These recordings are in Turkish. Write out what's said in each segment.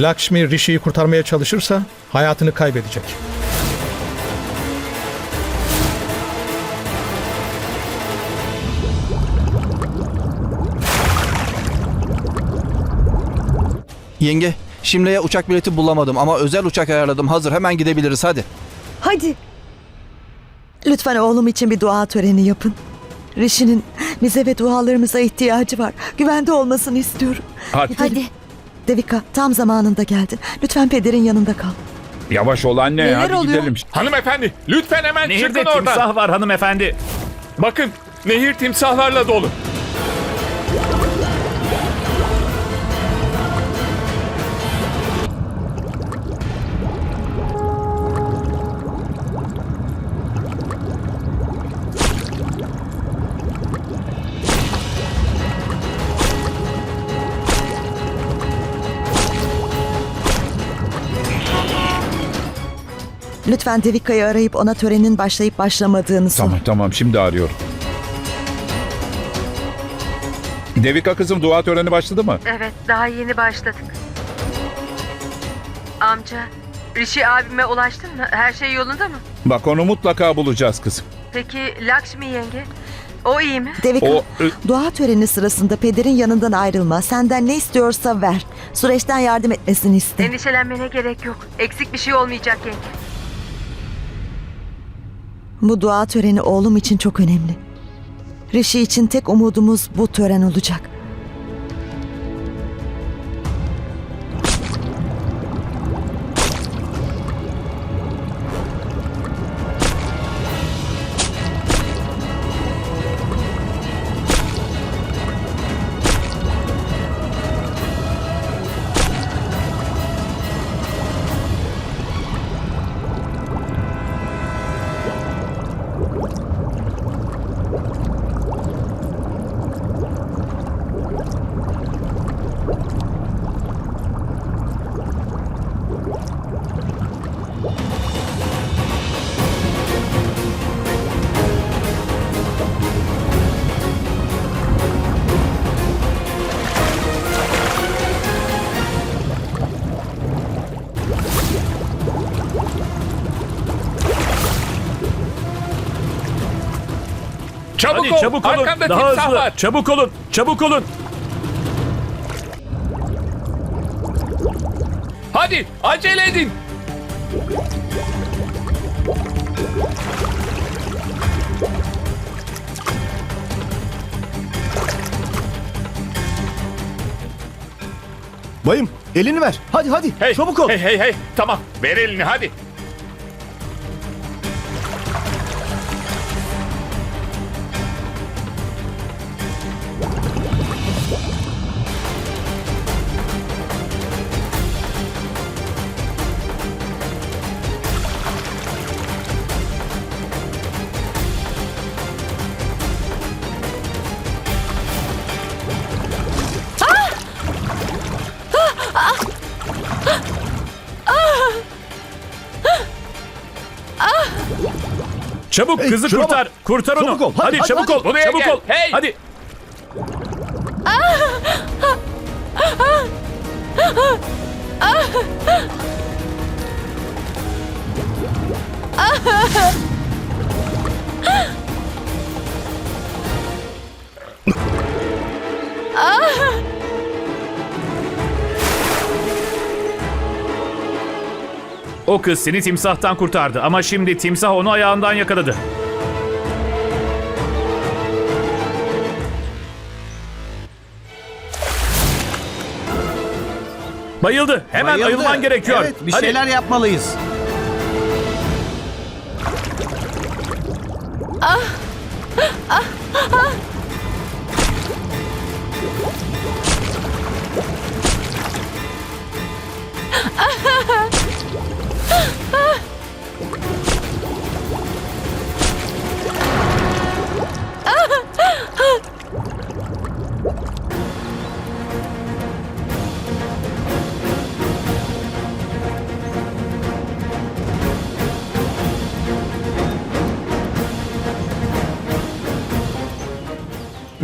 Lakshmi Rishi'yi kurtarmaya çalışırsa hayatını kaybedecek. Yenge, Şimle'ye uçak bileti bulamadım ama özel uçak ayarladım. Hazır hemen gidebiliriz hadi. Hadi. Lütfen oğlum için bir dua töreni yapın. Rishi'nin bize ve dualarımıza ihtiyacı var. Güvende olmasını istiyorum. Hadi. Hadi. Devika tam zamanında geldin. Lütfen pederin yanında kal. Yavaş ol anne Neler hadi oluyor? gidelim. Hanımefendi lütfen hemen Nehirde çıkın oradan. timsah var hanımefendi. Bakın nehir timsahlarla dolu. Lütfen Devika'yı arayıp ona törenin başlayıp başlamadığını sor. Tamam tamam şimdi arıyorum. Devika kızım dua töreni başladı mı? Evet, daha yeni başladık. Amca, Rishi abime ulaştın mı? Her şey yolunda mı? Bak onu mutlaka bulacağız kızım. Peki Lakshmi yenge? O iyi mi? Devika, O ö, dua töreni sırasında pederin yanından ayrılma. Senden ne istiyorsa ver. Süreçten yardım etmesini iste. Endişelenmene gerek yok. Eksik bir şey olmayacak yenge. Bu dua töreni oğlum için çok önemli. Rishi için tek umudumuz bu tören olacak. Çabuk Hadi ol. çabuk olun. Arkanda Daha timsah hızlı. var. Çabuk olun. Çabuk olun. Hadi acele edin. Bayım elini ver. Hadi hadi Hey, çabuk ol. Hey hey hey. Tamam ver elini hadi. Çabuk Hey, kızı şuna kurtar. bak. Kurtar onu. Çabuk ol. Hadi, Hadi, hadi, çabuk hadi. ol. Buraya çabuk gel. ol. Hey. Hadi. O kız seni timsahtan kurtardı ama şimdi timsah onu ayağından yakaladı. Bayıldı. Hemen Bayıldı. ayılman gerekiyor. Evet bir Hadi. şeyler yapmalıyız.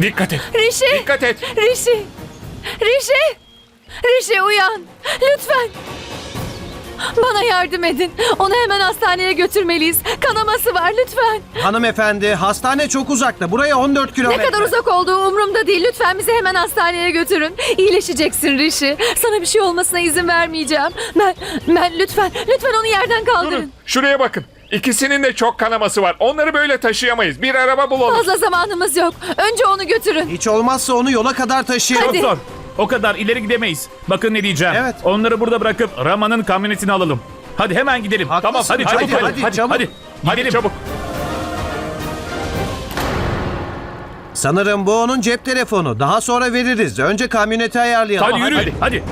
Dikkat et. Rishi! Dikkat et. Rishi! Rishi! Rişi uyan. Lütfen. Bana yardım edin. Onu hemen hastaneye götürmeliyiz. Kanaması var lütfen. Hanımefendi hastane çok uzakta. Buraya 14 Ne kilometre. kadar uzak olduğu umurumda değil. Lütfen bizi hemen hastaneye götürün. İyileşeceksin Rişi. Sana bir şey olmasına izin vermeyeceğim. Ben, ben lütfen, lütfen onu yerden kaldırın. Durun. Şuraya bakın. İkisinin de çok kanaması var. Onları böyle taşıyamayız. Bir araba bulalım. Fazla zamanımız yok. Önce onu götürün. Hiç olmazsa onu yola kadar taşıyalım. Hadi. Çok zor. O kadar ileri gidemeyiz. Bakın ne diyeceğim. Evet. Onları burada bırakıp Rama'nın kamyonetini alalım. Hadi hemen gidelim. Haklısın. Tamam hadi Hadi, çabuk hadi. hadi, Hadi, çabuk. hadi. Hadi çabuk. Sanırım bu onun cep telefonu. Daha sonra veririz. Önce kamyoneti ayarlayalım. Hadi yürü. hadi. Rişi,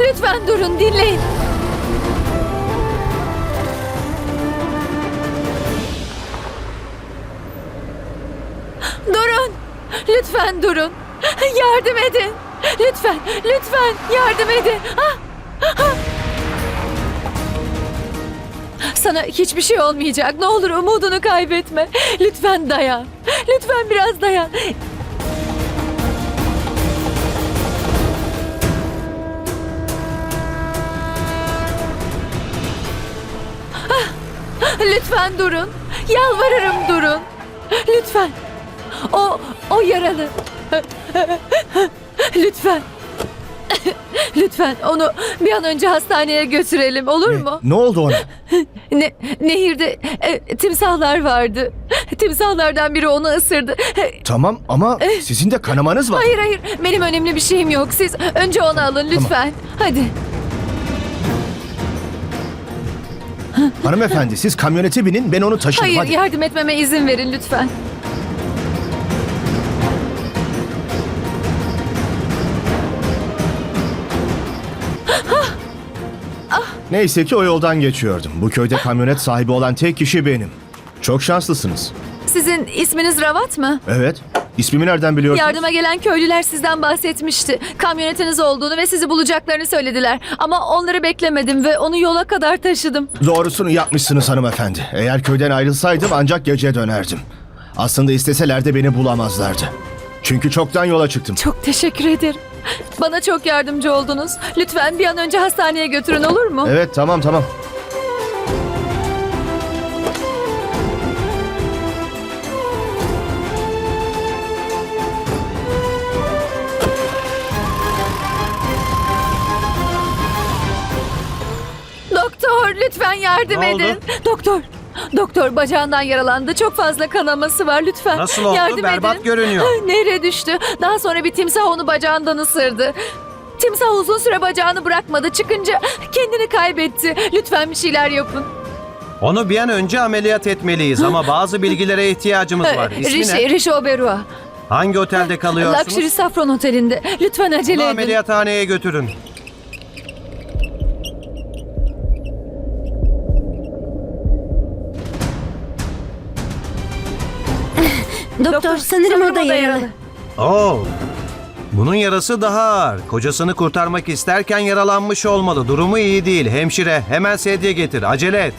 Lütfen durun dinleyin. Durun. Lütfen durun. Yardım edin. Lütfen, lütfen yardım edin. Ah, ah. Sana hiçbir şey olmayacak. Ne olur umudunu kaybetme. Lütfen dayan. Lütfen biraz dayan. Lütfen durun. Yalvarırım durun. Lütfen. O, o yaralı. Lütfen. Lütfen onu bir an önce hastaneye götürelim olur mu? Ne oldu ona? Ne, nehirde e, timsahlar vardı. Timsahlardan biri onu ısırdı. E, Tamam ama sizin de kanamanız var. Hayır hayır benim önemli bir şeyim yok. Siz önce onu alın lütfen. Hadi. Hanımefendi siz kamyonete binin ben onu taşırım. Hayır Hadi. yardım etmeme izin verin lütfen. Neyse ki o yoldan geçiyordum. Bu köyde kamyonet sahibi olan tek kişi benim. Çok şanslısınız. Sizin isminiz Ravat mı? Evet. İsmimi nereden biliyorsunuz? Yardıma gelen köylüler sizden bahsetmişti. Kamyonetiniz olduğunu ve sizi bulacaklarını söylediler. Ama onları beklemedim ve onu yola kadar taşıdım. Doğrusunu yapmışsınız hanımefendi. Eğer köyden ayrılsaydım ancak gece dönerdim. Aslında isteseler de beni bulamazlardı. Çünkü çoktan yola çıktım. Çok teşekkür ederim. Bana çok yardımcı oldunuz. Lütfen bir an önce hastaneye götürün olur mu? Evet tamam tamam. Doktor lütfen yardım Ne oldu? edin. Doktor. Doktor bacağından yaralandı. Çok fazla kanaması var lütfen. Nasıl oldu? Yardım Berbat edin. görünüyor. Nehre düştü. Daha sonra bir timsah onu bacağından ısırdı. Timsah uzun süre bacağını bırakmadı. Çıkınca kendini kaybetti. Lütfen bir şeyler yapın. Onu bir an önce ameliyat etmeliyiz ama bazı bilgilere ihtiyacımız var. İsmi Rishi, ne? Rishi Oberua. Hangi otelde kalıyorsunuz? Luxury Saffron Oteli'nde. Lütfen Bunu acele edin. ameliyathaneye götürün. Doktor, sanırım o da yaralı. Oo. Bunun yarası daha ağır. Kocasını kurtarmak isterken yaralanmış olmalı. Durumu iyi değil. Hemşire hemen sedye getir. Acele et.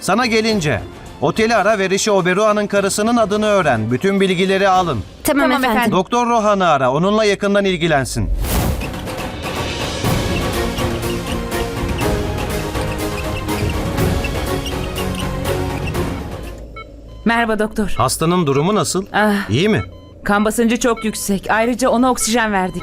Sana gelince oteli ara ve Rishi Oberoa'nın karısının adını öğren. Bütün bilgileri alın. Tamam, efendim. Doktor Rohan'ı ara. Onunla yakından ilgilensin. Merhaba doktor. Hastanın durumu nasıl? Ah, İyi mi? kan basıncı çok yüksek. Ayrıca ona oksijen verdik.